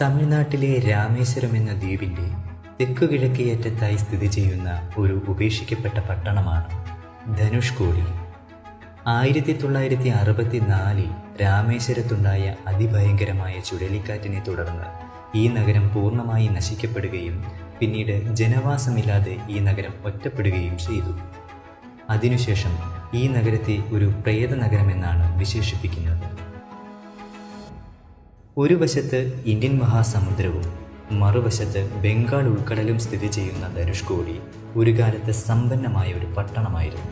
തമിഴ്നാട്ടിലെ രാമേശ്വരം എന്ന ദ്വീപിന്റെ തെക്കുകിഴക്കേയറ്റത്തായി സ്ഥിതി ചെയ്യുന്ന ഒരു ഉപേക്ഷിക്കപ്പെട്ട പട്ടണമാണ് ധനുഷ്കോടി. ആയിരത്തി തൊള്ളായിരത്തി അറുപത്തി നാലിൽ രാമേശ്വരത്തുണ്ടായ അതിഭയങ്കരമായ ചുഴലിക്കാറ്റിനെ തുടർന്ന് ഈ നഗരം പൂർണമായി നശിക്കപ്പെടുകയും പിന്നീട് ജനവാസമില്ലാതെ ഈ നഗരം ഒറ്റപ്പെടുകയും ചെയ്തു. അതിനുശേഷം ഈ നഗരത്തെ ഒരു പ്രേത നഗരമെന്നാണ് വിശേഷിപ്പിക്കുന്നത്. ഒരു വശത്ത് ഇന്ത്യൻ മഹാസമുദ്രവും മറുവശത്ത് ബംഗാൾ ഉൾക്കടലും സ്ഥിതി ചെയ്യുന്ന ധനുഷ്കോടി ഒരു കാലത്ത് സമ്പന്നമായ ഒരു പട്ടണമായിരുന്നു.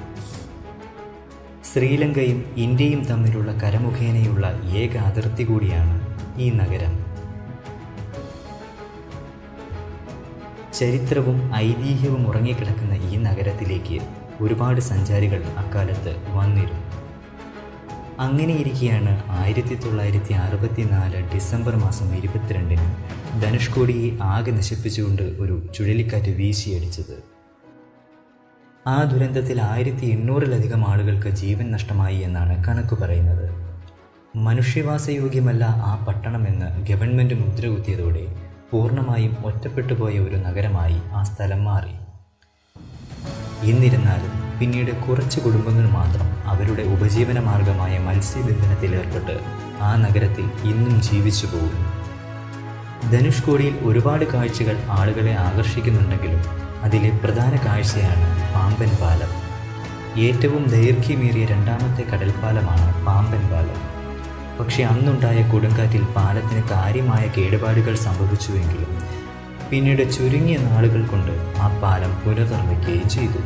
ശ്രീലങ്കയും ഇന്ത്യയും തമ്മിലുള്ള കരമുഖേനയുള്ള ഏക അതിർത്തി കൂടിയാണ് ഈ നഗരം. ചരിത്രവും ഐതിഹ്യവും ഉറങ്ങിക്കിടക്കുന്ന ഈ നഗരത്തിലേക്ക് ഒരുപാട് സഞ്ചാരികൾ അക്കാലത്ത് വന്നിരുന്നു. അങ്ങനെയിരിക്കെയാണ് ആയിരത്തി തൊള്ളായിരത്തി അറുപത്തിനാല് ഡിസംബർ മാസം ഇരുപത്തിരണ്ടിന് ധനുഷ്കോടിയെ ആകെ നശിപ്പിച്ചുകൊണ്ട് ഒരു ചുഴലിക്കാറ്റ് വീശിയടിച്ചത്. ആ ദുരന്തത്തിൽ ആയിരത്തി എണ്ണൂറിലധികം ആളുകൾക്ക് ജീവൻ നഷ്ടമായി എന്നാണ് കണക്ക് പറയുന്നത്. മനുഷ്യവാസയോഗ്യമല്ല ആ പട്ടണമെന്ന് ഗവൺമെന്റ് മുദ്രകുത്തിയതോടെ പൂർണമായും ഒറ്റപ്പെട്ടുപോയ ഒരു നഗരമായി ആ സ്ഥലം മാറി. എന്നിരുന്നാലും പിന്നീട് കുറച്ച് കുടുംബങ്ങൾ മാത്രം അവരുടെ ഉപജീവന മാർഗമായ മത്സ്യബന്ധനത്തിൽ ഏർപ്പെട്ട് ആ നഗരത്തിൽ ഇന്നും ജീവിച്ചു പോകുന്നു. ധനുഷ്കോടിയിൽ ഒരുപാട് കാഴ്ചകൾ ആളുകളെ ആകർഷിക്കുന്നുണ്ടെങ്കിലും അതിലെ പ്രധാന കാഴ്ചയാണ് പാമ്പൻ പാലം. ഏറ്റവും ദൈർഘ്യമേറിയ രണ്ടാമത്തെ കടൽപ്പാലമാണ് പാമ്പൻ പാലം. പക്ഷേ അന്നുണ്ടായ കൊടുങ്കാറ്റിൽ പാലത്തിന് കാര്യമായ കേടുപാടുകൾ സംഭവിച്ചുവെങ്കിലും പിന്നീട് ചുരുങ്ങിയ നാളുകൾ കൊണ്ട് ആ പാലം പുനർനിർമ്മിക്കുകയും ചെയ്തു.